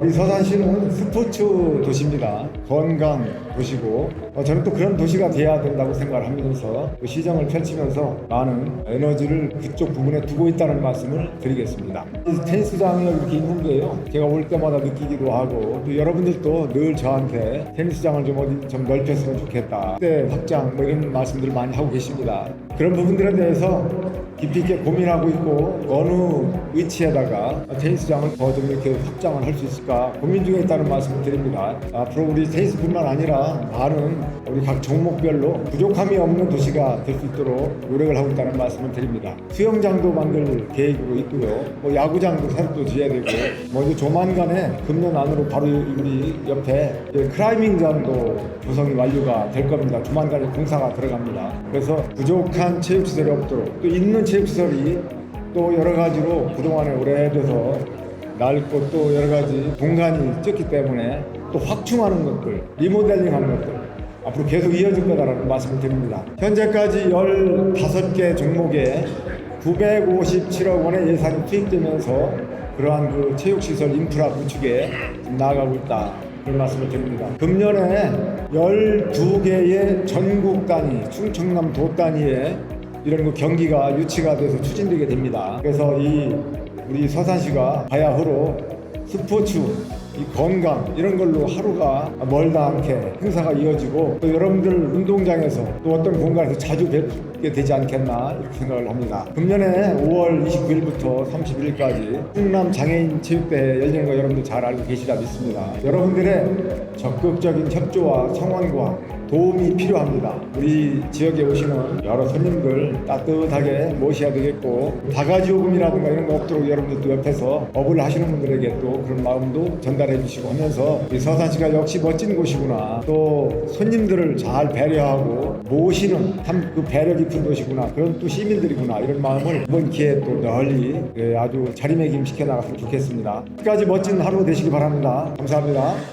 우리 서산시는 스포츠 도시입니다. 건강 도시고 어, 저는 또 그런 도시가 돼야 된다고 생각을 하면서 그 시정을 펼치면서 많은 에너지를 그쪽 부분에 두고 있다는 말씀을 드리겠습니다. 이 테니스장이 이렇게 있는 게요. 제가 올 때마다 느끼기도 하고 또 여러분들도 늘 저한테 테니스장을 좀 어디 좀 넓혔으면 좋겠다. 그때 확장 뭐 이런 말씀들을 많이 하고 계십니다. 그런 부분들에 대해서 깊이 있게 고민하고 있고 어느 위치에다가 테니스장을 더 좀 이렇게 확장을 할 수 있을까 고민 중에 있다는 말씀을 드립니다. 앞으로 우리 테니스뿐만 아니라 많은 우리 각 종목별로 부족함이 없는 도시가 될 수 있도록 노력을 하고 있다는 말씀을 드립니다. 수영장도 만들 계획이고 있고요. 뭐 야구장도 새로 또 지어야 되고 뭐 이제 조만간에 금년 안으로 바로 우리 옆에 이제 클라이밍장도 조성이 완료가 될 겁니다. 조만간에 공사가 들어갑니다. 그래서 부족한 체육시설이 없도록 또 있는 체육시설이 또 여러 가지로 그동안에 오래돼서 낡고 또 여러 가지 공간이 적기 때문에 또 확충하는 것들, 리모델링 하는 것들 앞으로 계속 이어질 거다라는 말씀을 드립니다. 현재까지 15개 종목에 957억 원의 예산이 투입되면서 그러한 그 체육시설 인프라 구축에 나아가고 있다. 그런 말씀을 드립니다. 금년에 12개의 전국 단위, 충청남 도 단위의 이런 그 경기가 유치가 돼서 추진되게 됩니다. 그래서 이 우리 서산시가 바야흐로 스포츠, 이 건강 이런 걸로 하루가 멀다 않게 행사가 이어지고 또 여러분들 운동장에서 또 어떤 공간에서 자주 뵙게 되지 않겠나 이렇게 생각을 합니다. 금년에 5월 29일부터 31일까지 충남 장애인 체육대회 열리는 거 여러분들 잘 알고 계시라 믿습니다. 여러분들의 적극적인 협조와 성원과 도움이 필요합니다. 우리 지역에 오시는 여러 손님들 따뜻하게 모셔야 되겠고 바가지 요금이라든가 이런 거 없도록 여러분들도 옆에서 업을 하시는 분들에게 또 그런 마음도 전달해 주시고 하면서 이 서산시가 역시 멋진 곳이구나 또 손님들을 잘 배려하고 모시는 참 그 배려 깊은 도시구나 그런 또 시민들이구나 이런 마음을 이번 기회에 또 널리 예, 아주 자리매김 시켜 나갔으면 좋겠습니다. 끝까지 멋진 하루 되시기 바랍니다. 감사합니다.